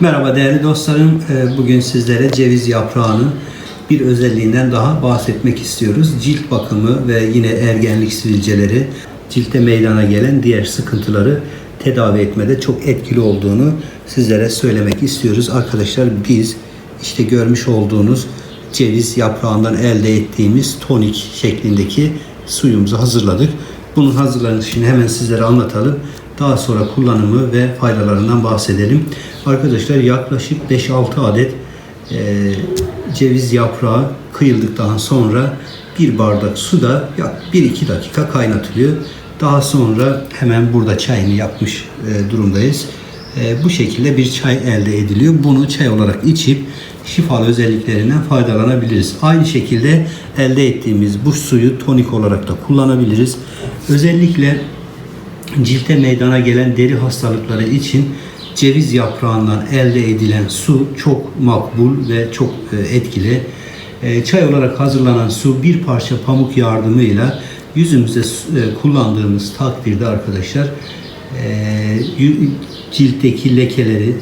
Merhaba değerli dostlarım. Ee, Bugün sizlere ceviz yaprağının bir özelliğinden daha bahsetmek istiyoruz. Cilt bakımı ve yine ergenlik sivilceleri, ciltte meydana gelen diğer sıkıntıları tedavi etmede çok etkili olduğunu sizlere söylemek istiyoruz. Arkadaşlar biz işte görmüş olduğunuz ceviz yaprağından elde ettiğimiz tonik şeklindeki suyumuzu hazırladık. Bunun hazırlanışını hemen sizlere anlatalım. Daha sonra kullanımı ve faydalarından bahsedelim. Arkadaşlar yaklaşık 5-6 adet e, ceviz yaprağı kıyıldıktan sonra bir bardak suda yak 1-2 dakika kaynatılıyor. Daha sonra hemen burada çayını yapmış e, durumdayız. E, bu şekilde bir çay elde ediliyor. Bunu çay olarak içip şifalı özelliklerinden faydalanabiliriz. Aynı şekilde elde ettiğimiz bu suyu tonik olarak da kullanabiliriz. Özellikle ciltte meydana gelen deri hastalıkları için ceviz yaprağından elde edilen su çok makbul ve çok e, etkili. E, Çay olarak hazırlanan su bir parça pamuk yardımıyla yüzümüze e, kullandığımız takdirde arkadaşlar ciltteki lekeleri,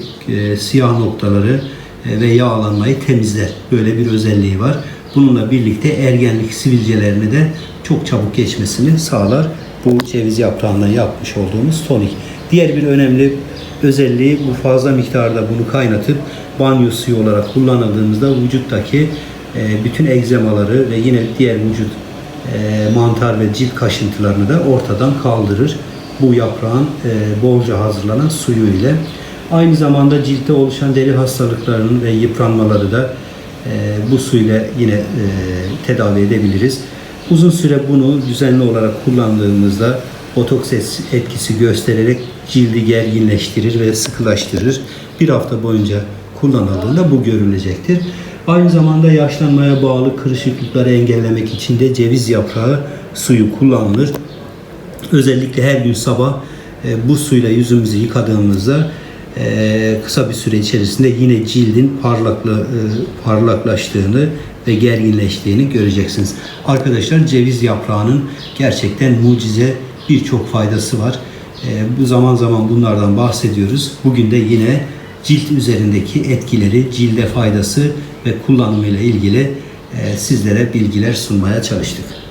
siyah noktaları ve yağlanmayı temizler. Böyle bir özelliği var. Bununla birlikte ergenlik sivilcelerini de çok çabuk geçmesini sağlar. Bu ceviz yaprağından yapmış olduğumuz tonik. Diğer bir önemli özelliği bu fazla miktarda bunu kaynatıp banyo suyu olarak kullanıldığımızda vücuttaki e, bütün egzemaları ve yine diğer vücut e, mantar ve cilt kaşıntılarını da ortadan kaldırır. Bu yaprağın e, bolca hazırlanan suyu ile. Aynı zamanda ciltte oluşan deri hastalıklarının ve yıpranmaları da e, bu suyla yine e, tedavi edebiliriz. Uzun süre bunu düzenli olarak kullandığımızda botoks etkisi göstererek cildi gerginleştirir ve sıkılaştırır. Bir hafta boyunca kullanıldığında bu görülecektir. Aynı zamanda yaşlanmaya bağlı kırışıklıkları engellemek için de ceviz yaprağı suyu kullanılır. Özellikle her gün sabah e, bu suyla yüzümüzü yıkadığımızda e, kısa bir süre içerisinde yine cildin parlakla, e, parlaklaştığını ve gerginleştiğini göreceksiniz. Arkadaşlar ceviz yaprağının gerçekten mucize birçok faydası var. E, bu zaman zaman bunlardan bahsediyoruz. Bugün de yine cilt üzerindeki etkileri, cilde faydası ve kullanımıyla ilgili e, sizlere bilgiler sunmaya çalıştık.